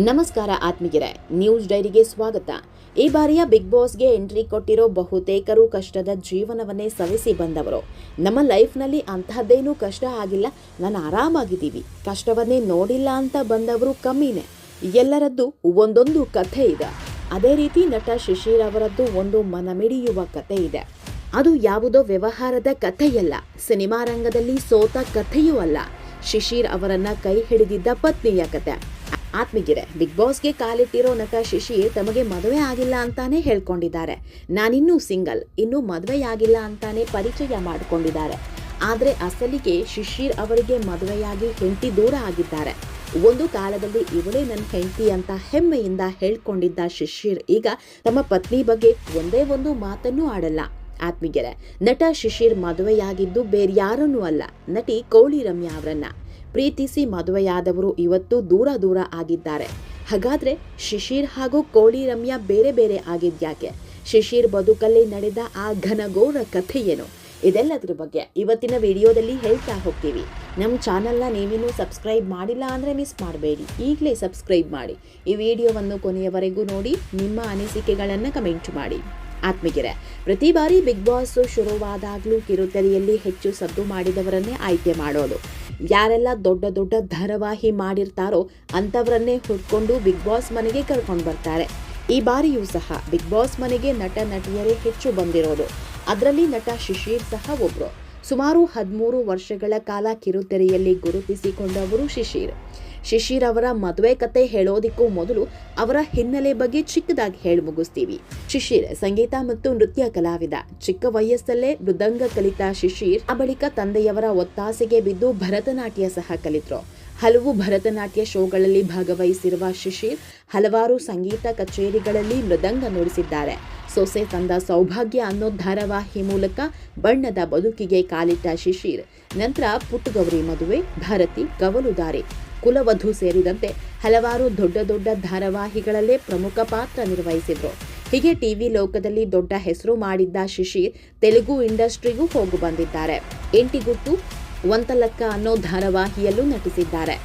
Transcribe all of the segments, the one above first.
ನಮಸ್ಕಾರ ಆತ್ಮೀಯರೇ, ನ್ಯೂಸ್ ಡೈರಿಗೆ ಸ್ವಾಗತ. ಈ ಬಾರಿಯ ಬಿಗ್ ಬಾಸ್ಗೆ ಎಂಟ್ರಿ ಕೊಟ್ಟಿರೋ ಬಹುತೇಕರು ಕಷ್ಟದ ಜೀವನವನ್ನೇ ಸವಿಸಿ ಬಂದವರು. ನಮ್ಮ ಲೈಫ್ನಲ್ಲಿ ಅಂತಹದ್ದೇನೂ ಕಷ್ಟ ಆಗಿಲ್ಲ, ನಾನು ಆರಾಮಾಗಿದ್ದೀವಿ. ಕಷ್ಟವನ್ನೇ ನೋಡಿಲ್ಲ ಅಂತ ಬಂದವರು ಕಮ್ಮಿನೇ. ಎಲ್ಲರದ್ದು ಒಂದೊಂದು ಕಥೆ ಇದೆ. ಅದೇ ರೀತಿ ನಟ ಶಿಶಿರ್ ಅವರದ್ದು ಒಂದು ಮನಮಿಡಿಯುವ ಕಥೆ ಇದೆ. ಅದು ಯಾವುದೋ ವ್ಯವಹಾರದ ಕಥೆಯಲ್ಲ, ಸಿನಿಮಾ ರಂಗದಲ್ಲಿ ಸೋತ ಕಥೆಯೂ ಅಲ್ಲ. ಶಿಶಿರ್ ಅವರನ್ನ ಕೈ ಹಿಡಿದಿದ್ದ ಪತ್ನಿಯ ಕತೆ. ಆತ್ಮಗಿರೆ ಬಿಗ್ ಬಾಸ್ಗೆ ಕಾಲಿಟ್ಟಿರೋ ನಟ ಶಿಶಿ ತಮಗೆ ಮದುವೆ ಆಗಿಲ್ಲ ಅಂತಾನೆ ಹೇಳ್ಕೊಂಡಿದ್ದಾರೆ. ನಾನಿನ್ನೂ ಸಿಂಗಲ್, ಇನ್ನೂ ಮದುವೆಯಾಗಿಲ್ಲ ಅಂತಾನೆ ಪರಿಚಯ ಮಾಡಿಕೊಂಡಿದ್ದಾರೆ. ಆದರೆ ಅಸಲಿಗೆ ಶಿಶಿರ್ ಅವರಿಗೆ ಮದುವೆಯಾಗಿ ಹೆಂಡತಿ ದೂರ ಆಗಿದ್ದಾರೆ. ಒಂದು ಕಾಲದಲ್ಲಿ ಇವಳೇ ನನ್ನ ಹೆಂಡತಿ ಅಂತ ಹೆಮ್ಮೆಯಿಂದ ಹೇಳ್ಕೊಂಡಿದ್ದ ಶಿಶಿರ್ ಈಗ ತಮ್ಮ ಪತ್ನಿ ಬಗ್ಗೆ ಒಂದೇ ಒಂದು ಮಾತನ್ನು ಆಡಲ್ಲ. ಆತ್ಮಿಗೆರೆ ನಟ ಶಿಶಿರ್ ಮದುವೆಯಾಗಿದ್ದು ಬೇರ್ಯಾರನ್ನೂ ಅಲ್ಲ, ನಟಿ ಕೋಳಿ ರಮ್ಯಾ ಅವರನ್ನ. ಪ್ರೀತಿಸಿ ಮದುವೆಯಾದವರು ಇವತ್ತು ದೂರ ದೂರ ಆಗಿದ್ದಾರೆ. ಹಾಗಾದ್ರೆ ಶಿಶಿರ್ ಹಾಗೂ ಕೋಳಿ ರಮ್ಯಾ ಬೇರೆ ಬೇರೆ ಆಗಿದ್ಯಾಕೆ? ಶಿಶಿರ್ ಬದುಕಲ್ಲಿ ನಡೆದ ಆ ಘನಘೋರ ಕಥೆ ಏನು? ಇದೆಲ್ಲದ್ರ ಬಗ್ಗೆ ಇವತ್ತಿನ ವಿಡಿಯೋದಲ್ಲಿ ಹೇಳ್ತಾ ಹೋಗ್ತೀವಿ. ನಮ್ಮ ಚಾನಲ್ನ ನೀವೇನು ಸಬ್ಸ್ಕ್ರೈಬ್ ಮಾಡಿಲ್ಲ ಅಂದರೆ ಮಿಸ್ ಮಾಡಬೇಡಿ. ಈಗಲೇ ಸಬ್ಸ್ಕ್ರೈಬ್ ಮಾಡಿ. ಈ ವಿಡಿಯೋವನ್ನು ಕೊನೆಯವರೆಗೂ ನೋಡಿ, ನಿಮ್ಮ ಅನಿಸಿಕೆಗಳನ್ನು ಕಮೆಂಟ್ ಮಾಡಿ. ಆತ್ಮಗಿರೆ ಪ್ರತಿ ಬಾರಿ ಬಿಗ್ ಬಾಸ್ ಶುರುವಾದಾಗಲೂ ಕಿರುತೆರೆಯಲ್ಲಿ ಹೆಚ್ಚು ಸದ್ದು ಮಾಡಿದವರನ್ನೇ ಆಯ್ಕೆ ಮಾಡೋದು. ಯಾರೆಲ್ಲ ದೊಡ್ಡ ದೊಡ್ಡ ಧಾರಾವಾಹಿ ಮಾಡಿರ್ತಾರೋ ಅಂಥವರನ್ನೇ ಹುಡ್ಕೊಂಡು ಬಿಗ್ ಬಾಸ್ ಮನೆಗೆ ಕರ್ಕೊಂಡು ಬರ್ತಾರೆ. ಈ ಬಾರಿಯೂ ಸಹ ಬಿಗ್ ಬಾಸ್ ಮನೆಗೆ ನಟ ನಟಿಯರೇ ಹೆಚ್ಚು ಬಂದಿರೋದು. ಅದರಲ್ಲಿ ನಟ ಶಿಶಿರ್ ಸಹ ಒಬ್ಬರು ಸುಮಾರು ಹದಿಮೂರು ವರ್ಷಗಳ ಕಾಲ ಕಿರುತೆರೆಯಲ್ಲಿ ಗುರುತಿಸಿಕೊಂಡವರು ಶಿಶಿರ್. ಶಿಶಿರ್ ಅವರ ಮದುವೆ ಕತೆ ಹೇಳೋದಿಕ್ಕೂ ಮೊದಲು ಅವರ ಹಿನ್ನೆಲೆ ಬಗ್ಗೆ ಚಿಕ್ಕದಾಗಿ ಹೇಳಿ ಮುಗಿಸ್ತೀವಿ. ಶಿಶಿರ್ ಸಂಗೀತ ಮತ್ತು ನೃತ್ಯ ಕಲಾವಿದ. ಚಿಕ್ಕ ವಯಸ್ಸಲ್ಲೇ ಮೃದಂಗ ಕಲಿತ ಶಿಶಿರ್ ಆ ಬಳಿಕ ತಂದೆಯವರ ಒತ್ತಾಸೆಗೆ ಬಿದ್ದು ಭರತನಾಟ್ಯ ಸಹ ಕಲಿತರು. ಹಲವು ಭರತನಾಟ್ಯ ಶೋಗಳಲ್ಲಿ ಭಾಗವಹಿಸಿರುವ ಶಿಶಿರ್ ಹಲವಾರು ಸಂಗೀತ ಕಚೇರಿಗಳಲ್ಲಿ ಮೃದಂಗ ನುಡಿಸಿದ್ದಾರೆ. ಸೊಸೆ ತಂದ ಸೌಭಾಗ್ಯ ಅನ್ನೋ ಧಾರಾವಾಹಿ ಮೂಲಕ ಬಣ್ಣದ ಬದುಕಿಗೆ ಕಾಲಿಟ್ಟ ಶಿಶಿರ್, ನಂತರ ಪುಟ್ಟಗೌರಿ ಮದುವೆ, ಭಾರತಿ ಕವಲುದಾರಿ ಕುಲವಧು ಸೇರಿದಂತೆ ಹಲವಾರು ದೊಡ್ಡ ದೊಡ್ಡ ಧಾರಾವಾಹಿಗಳಲ್ಲೇ ಪ್ರಮುಖ ಪಾತ್ರ ನಿರ್ವಹಿಸಿದ್ರು. ಹೀಗೆ ಟಿವಿ ಲೋಕದಲ್ಲಿ ದೊಡ್ಡ ಹೆಸರು ಮಾಡಿದ್ದ ಶಿಶಿರ್ ತೆಲುಗು ಇಂಡಸ್ಟ್ರಿಗೂ ಹೋಗು ಬಂದಿದ್ದಾರೆ. ಎಂಟಿಗುಟ್ಟು ಒಂತಲಕ್ಕ ಅನ್ನೋ ಧಾರಾವಾಹಿಯಲ್ಲೂ ನಟಿಸಿದ್ದಾರೆ.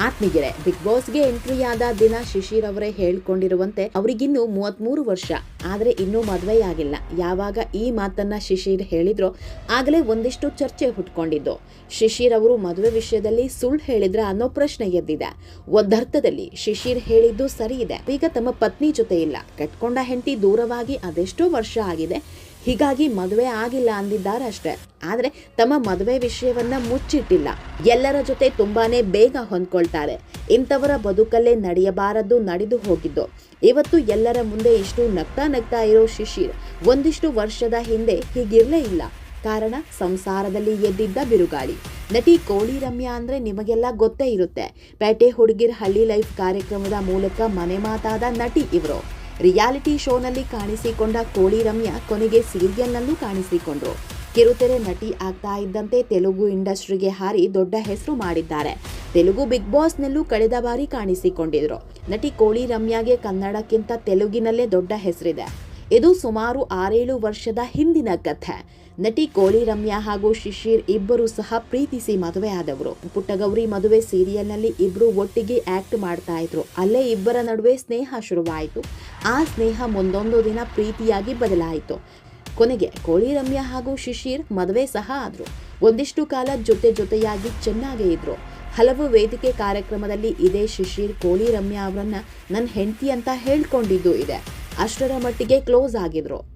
ಆತ್ಮೀಗೆರೆ ಬಿಗ್ ಬಾಸ್ಗೆ ಎಂಟ್ರಿಯಾದ ದಿನ ಶಿಶಿರ್ ಅವರೇ ಹೇಳ್ಕೊಂಡಿರುವಂತೆ ಅವರಿಗಿನ್ನು ಮೂವತ್ಮೂರು ವರ್ಷ. ಆದರೆ ಇನ್ನೂ ಮದುವೆಯಾಗಿಲ್ಲ ಯಾವಾಗ ಈ ಮಾತನ್ನ ಶಿಶಿರ್ ಹೇಳಿದ್ರೋ ಆಗಲೇ ಒಂದಿಷ್ಟು ಚರ್ಚೆ ಹುಟ್ಕೊಂಡಿದ್ದು. ಶಿಶಿರ್ ಅವರು ಮದುವೆ ವಿಷಯದಲ್ಲಿ ಸುಳ್ಳು ಹೇಳಿದ್ರ ಅನ್ನೋ ಪ್ರಶ್ನೆ ಎದ್ದಿದೆ. ಒಂದರ್ಥದಲ್ಲಿ ಶಿಶಿರ್ ಹೇಳಿದ್ದು ಸರಿ ಇದೆ ಈಗ ತಮ್ಮ ಪತ್ನಿ ಜೊತೆ ಇಲ್ಲ. ಕಟ್ಕೊಂಡ ಹೆಂಡತಿ ದೂರವಾಗಿ ಅದೆಷ್ಟೋ ವರ್ಷ ಆಗಿದೆ. ಹೀಗಾಗಿ ಮದುವೆ ಆಗಿಲ್ಲ ಅಂದಿದ್ದಾರೆ ಅಷ್ಟೇ. ಆದರೆ ತಮ್ಮ ಮದುವೆ ವಿಷಯವನ್ನ ಮುಚ್ಚಿಟ್ಟಿಲ್ಲ. ಎಲ್ಲರ ಜೊತೆ ತುಂಬಾನೇ ಬೇಗ ಹೊಂದ್ಕೊಳ್ತಾರೆ. ಇಂಥವರ ಬದುಕಲ್ಲೇ ನಡೆಯಬಾರದು ನಡೆದು ಹೋಗಿದ್ದು. ಇವತ್ತು ಎಲ್ಲರ ಮುಂದೆ ಇಷ್ಟು ನಗ್ತಾ ನಗ್ತಾ ಇರೋ ಶಿಶಿರ್ ಒಂದಿಷ್ಟು ವರ್ಷದ ಹಿಂದೆ ಹೀಗಿರಲೇ ಇಲ್ಲ. ಕಾರಣ ಸಂಸಾರದಲ್ಲಿ ಎದ್ದಿದ್ದ ಬಿರುಗಾಳಿ. ನಟಿ ಕೋಳಿ ರಮ್ಯಾ ಅಂದ್ರೆ ನಿಮಗೆಲ್ಲ ಗೊತ್ತೇ ಇರುತ್ತೆ. ಪೇಟೆ ಹುಡುಗಿರ್ ಹಳ್ಳಿ ಲೈಫ್ ಕಾರ್ಯಕ್ರಮದ ಮೂಲಕ ಮನೆ ಮಾತಾದ ನಟಿ ಇವರು. ರಿಯಾಲಿಟಿ ಶೋನಲ್ಲಿ ಕಾಣಿಸಿಕೊಂಡ ಕೋಳಿ ರಮ್ಯಾ ಕೊನೆಗೆ ಸೀರಿಯಲ್ನಲ್ಲೂ ಕಾಣಿಸಿಕೊಂಡ್ರು. ಕಿರುತೆರೆ ನಟಿ ಆಗ್ತಾ ಇದ್ದಂತೆ ತೆಲುಗು ಇಂಡಸ್ಟ್ರಿಗೆ ಹಾರಿ ದೊಡ್ಡ ಹೆಸರು ಮಾಡಿದ್ದಾರೆ. ತೆಲುಗು ಬಿಗ್ ಬಾಸ್ನಲ್ಲೂ ಕಳೆದ ಬಾರಿ ಕಾಣಿಸಿಕೊಂಡಿದ್ರು. ನಟಿ ಕೋಳಿ ರಮ್ಯಾಗೆ ಕನ್ನಡಕ್ಕಿಂತ ತೆಲುಗಿನಲ್ಲೇ ದೊಡ್ಡ ಹೆಸರಿದೆ. ಇದು ಸುಮಾರು ಆರೇಳು ವರ್ಷದ ಹಿಂದಿನ ಕಥೆ. ನಟಿ ಕೋಳಿ ರಮ್ಯಾ ಹಾಗೂ ಶಿಶಿರ್ ಇಬ್ಬರು ಸಹ ಪ್ರೀತಿಸಿ ಮದುವೆ ಆದವರು. ಪುಟ್ಟಗೌರಿ ಮದುವೆ ಸೀರಿಯಲ್ನಲ್ಲಿ ಇಬ್ಬರು ಒಟ್ಟಿಗೆ ಆಕ್ಟ್ ಮಾಡ್ತಾ ಇದ್ರು. ಅಲ್ಲೇ ಇಬ್ಬರ ನಡುವೆ ಸ್ನೇಹ ಶುರುವಾಯಿತು. ಆ ಸ್ನೇಹ ಮುಂದೊಂದು ದಿನ ಪ್ರೀತಿಯಾಗಿ ಬದಲಾಯಿತು. ಕೊನೆಗೆ ಕೋಳಿ ರಮ್ಯಾ ಹಾಗೂ ಶಿಶಿರ್ ಮದುವೆ ಸಹ ಆದ್ರು. ಒಂದಿಷ್ಟು ಕಾಲ ಜೊತೆ ಜೊತೆಯಾಗಿ ಚೆನ್ನಾಗೇ ಇದ್ರು. ಹಲವು ವೇದಿಕೆ ಕಾರ್ಯಕ್ರಮದಲ್ಲಿ ಇದೇ ಶಿಶಿರ್, ಕೋಳಿ ರಮ್ಯಾ ಅವರನ್ನ ನನ್ನ ಹೆಂಡತಿ ಅಂತ ಹೇಳ್ಕೊಂಡಿದ್ದು ಇದೆ. ಅಷ್ಟರ ಮಟ್ಟಿಗೆ ಕ್ಲೋಸ್ ಆಗಿದ್ರು.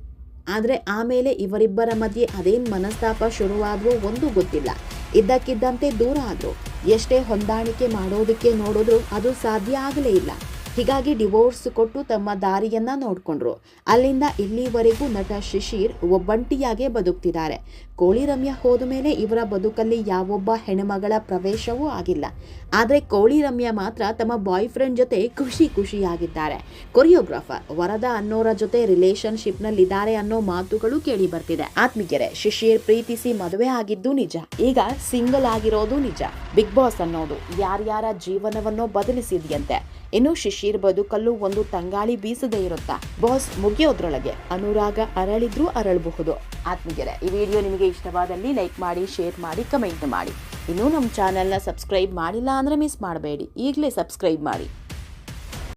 ಆದರೆ ಆಮೇಲೆ ಇವರಿಬ್ಬರ ಮಧ್ಯೆ ಅದೇನ್ ಮನಸ್ತಾಪ ಶುರುವಾದ್ರೂ ಒಂದು ಗೊತ್ತಿಲ್ಲ. ಇದ್ದಕ್ಕಿದ್ದಂತೆ ದೂರ ಆದ್ರು. ಎಷ್ಟೇ ಹೊಂದಾಣಿಕೆ ಮಾಡೋದಕ್ಕೆ ನೋಡಿದ್ರು ಅದು ಸಾಧ್ಯ ಆಗಲೇ ಇಲ್ಲ. ಹೀಗಾಗಿ ಡಿವೋರ್ಸ್ ಕೊಟ್ಟು ತಮ್ಮ ದಾರಿಯನ್ನ ನೋಡಿಕೊಂಡ್ರು. ಅಲ್ಲಿಂದ ಇಲ್ಲಿವರೆಗೂ ನಟ ಶಿಶಿರ್ ಒಬ್ಬಂಟಿಯಾಗೆ ಬದುಕ್ತಿದ್ದಾರೆ. ಕೋಳಿ ರಮ್ಯಾ ಹೋದ ಮೇಲೆ ಇವರ ಬದುಕಲ್ಲಿ ಯಾವೊಬ್ಬ ಹೆಣ್ಮಗಳ ಪ್ರವೇಶವೂ ಆಗಿಲ್ಲ. ಆದರೆ ಕೋಳಿ ರಮ್ಯಾ ಮಾತ್ರ ತಮ್ಮ ಬಾಯ್ ಫ್ರೆಂಡ್ ಜೊತೆ ಖುಷಿ ಖುಷಿಯಾಗಿದ್ದಾರೆ. ಕೊರಿಯೋಗ್ರಾಫರ್ ವರದ ಅನ್ನೋರ ಜೊತೆ ರಿಲೇಶನ್ಶಿಪ್ನಲ್ಲಿದ್ದಾರೆ ಅನ್ನೋ ಮಾತುಗಳು ಕೇಳಿ ಬರ್ತಿದೆ ಆತ್ಮೀಗೆರೆ ಶಿಶಿರ್ ಪ್ರೀತಿಸಿ ಮದುವೆ ಆಗಿದ್ದು ನಿಜ. ಈಗ ಸಿಂಗಲ್ ಆಗಿರೋದು ನಿಜ. ಬಿಗ್ ಬಾಸ್ ಅನ್ನೋದು ಯಾರ್ಯಾರ ಜೀವನವನ್ನು ಬದಲಿಸಿದೆಯಂತೆ. ಇನ್ನು ಶಿಶಿರ್ ಬದುಕಲ್ಲೂ ಒಂದು ತಂಗಾಳಿ ಬೀಸದೇ ಇರುತ್ತಾ? ಬಾಸ್ ಮುಗಿಯೋದ್ರೊಳಗೆ ಅನುರಾಗ ಅರಳಿದ್ರೂ ಅರಳಬಹುದು. ಆತ್ಮೀಯರೇ, ಈ ವಿಡಿಯೋ ನಿಮಗೆ ಇಷ್ಟವಾದಲ್ಲಿ ಲೈಕ್ ಮಾಡಿ, ಶೇರ್ ಮಾಡಿ, ಕಮೆಂಟ್ ಮಾಡಿ. ಇನ್ನೂ ನಮ್ಮ ಚಾನೆಲ್ನ ಸಬ್ಸ್ಕ್ರೈಬ್ ಮಾಡಿಲ್ಲ ಅಂದರೆ ಮಿಸ್ ಮಾಡಬೇಡಿ. ಈಗಲೇ ಸಬ್ಸ್ಕ್ರೈಬ್ ಮಾಡಿ.